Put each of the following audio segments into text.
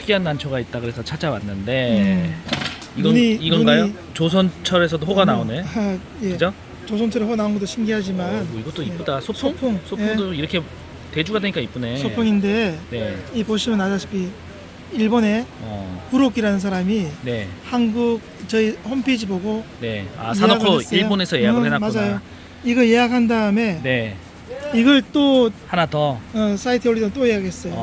특이한 난초가 있다 그래서 찾아왔는데 이건 눈이- 이건가요? 눈이- 조선철에서도 호가 나오네. 아, 예. 그죠? 조선처럼 호 나온 것도 신기하지만 어, 뭐 이것도 예. 이쁘다. 소풍. 소풍, 소풍도 이렇게 대주가 되니까 이쁘네. 소풍인데 네. 이 보시면 아다시피 일본의 어. 구로키라는 사람이 네. 한국 저희 홈페이지 보고 네. 아, 사놓고 했어요. 일본에서 예약을 음, 해놨구나. 맞아요. 이거 예약한 다음에 네. 이걸 또 하나 더. 어, 사이트에 올리던 또 예약했어요. 어.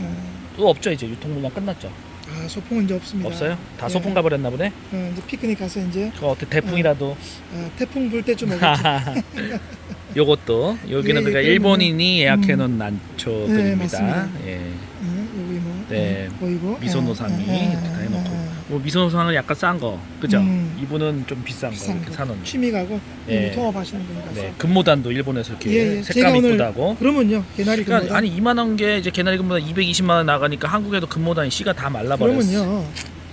어. 또 없죠 이제 유통 물량 끝났죠. 아 소풍은 이제 없습니다. 없어요? 다 예. 소풍 가버렸나 보네. 어, 이제 피크닉 가서 이제 그 어떻게 대풍이라도 어, 태풍 불 때쯤 오겠지. 요것도 여기는 예, 그러니까 그러면은- 일본인이 예약해 놓은 네, 난초들입니다. 맞습니다. 예. 어, 여기 뭐 네. 어, 보이고 예, 예, 이렇게 다 예, 해놓고. 예. 뭐 미소노상은 약간 싼 거, 그죠? 음. 이분은 좀 비싼 거 비싼 이렇게 거. 사놓은. 취미가고 예. 통업하시는 분이라서. 네, 금모단도 일본에서 이렇게 예, 예. 색감 제가 오늘 이쁘다고. 그러면요 개나리 그러니까 금모단. 아니 이만한 게 이제 개나리 금모단 220만 원 나가니까 한국에도 금모단이 씨가 다 말라버렸어. 그러면요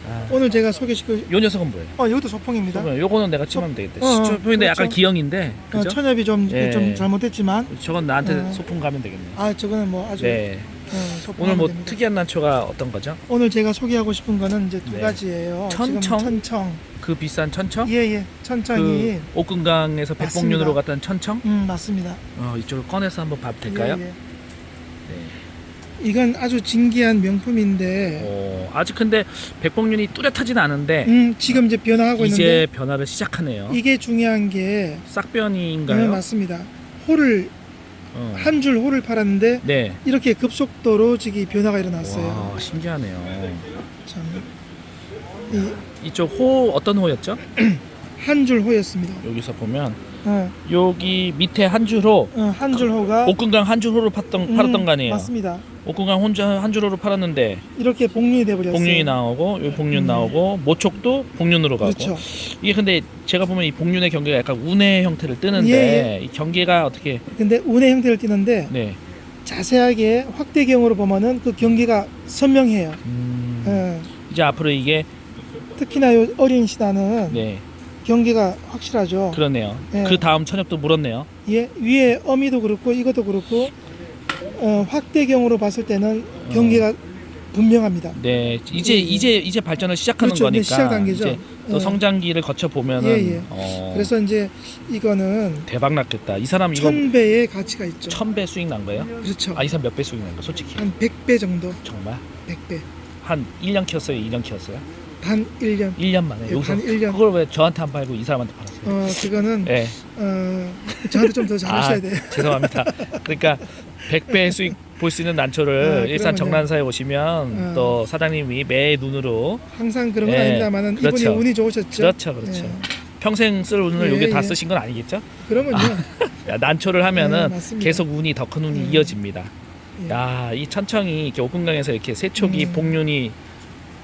아, 오늘 제가 소개시켜 요 녀석은 뭐예요? 어 이것도 소풍입니다. 그러면 요거는 내가 찜하면 되겠다. 어, 어, 소풍인데 약간 그렇죠. 기형인데, 어, 그죠? 천엽이 좀, 예. 좀 잘못했지만 저건 나한테 어. 소풍 가면 되겠네. 아 저거는 뭐 아주 네. 어, 오늘 뭐 됩니다. 특이한 난초가 어떤 거죠? 오늘 제가 소개하고 싶은 거는 이제 두 네. 가지예요. 천청? 천청. 그 비싼 천청? 예예. 천청이 그 옥금강에서 백봉륜으로. 갔던 천청? 음 맞습니다. 어, 이쪽을 꺼내서 한번 봐도 될까요? 예, 예. 네. 이건 아주 진기한 명품인데 어, 아직 근데 백봉륜이 뚜렷하진 않은데 음 지금 이제 변화하고 이제 있는데 변화를 시작하네요. 이게 중요한 게 네, 싹변인가요? 맞습니다. 홀을 어. 한줄 홀을 팔았는데 네. 이렇게 급속도로 지금 변화가 일어났어요. 와, 신기하네요. 참. 이쪽 호 어떤 호였죠? 이한줄 호였습니다. 여기서 보면 어, 여기 밑에 한 줄 호 어, 한 줄 호가 옥금강 한 줄호로 팔던 음, 팔았던 거 아니에요? 맞습니다. 옥금강 혼자 한 줄호로 팔았는데 이렇게 복륜이 돼 버렸어요. 복륜이 나오고 여기 복륜 음. 나오고 모촉도 복륜으로 가고 그렇죠. 이게 근데 제가 보면 이 복륜의 경계가 약간 운의 형태를 뜨는데 예, 이 경계가 어떻게 근데 운의 형태를 띠는데 네 자세하게 확대경으로 보면은 그 경계가 선명해요. 음, 어, 이제 앞으로 이게 특히나 요 어린 시다는 네 경계가 확실하죠. 그러네요 예. 그 다음 천엽도 물었네요 예, 위에 어미도 그렇고 이것도 그렇고 어, 확대경으로 봤을 때는 경계가 분명합니다. 네 이제 예, 예. 이제 이제 발전을 시작하는 그렇죠. 이제 거니까 시작 단계죠. 이제 또 예. 성장기를 거쳐 보면은 예, 예. 어, 그래서 이제 이거는 대박 났겠다 이 사람 이거 천 배의 가치가 있죠. 천 배 수익 난 거예요? 그렇죠. 아 이 사람 몇 배 수익 난 거야 솔직히 한 100배 정도, 정말 100배. 한 1년 키웠어요 2년 키웠어요 단 1년. 1년 만에 예, 여기서 단 1년. 그걸 왜 저한테 안 팔고 이 사람한테 팔았어요? 어, 그거는 네. 어, 저한테 좀 더 잘하셔야 아, 돼요. 죄송합니다. 그러니까 100배 수익 볼 수 있는 난초를 어, 일산 그러면요. 정란사에 오시면 어. 또 사장님이 매 눈으로 항상 그런 건 예, 아닙니다만은 그렇죠. 이분이 운이 좋으셨죠. 그렇죠, 그렇죠. 예. 평생 쓸 운을 예, 여기 다 예. 쓰신 건 아니겠죠? 그러면요. 야, 난초를 하면은 네, 맞습니다. 계속 운이 더 큰 운이 음. 이어집니다. 예. 야, 이 천청이 이렇게 옥금강에서 이렇게 세촉이 음. 복륜이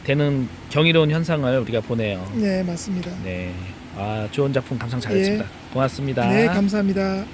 되는 경이로운 현상을 우리가 보네요. 네, 맞습니다. 네. 아, 좋은 작품 감상 잘했습니다. 고맙습니다. 네, 감사합니다.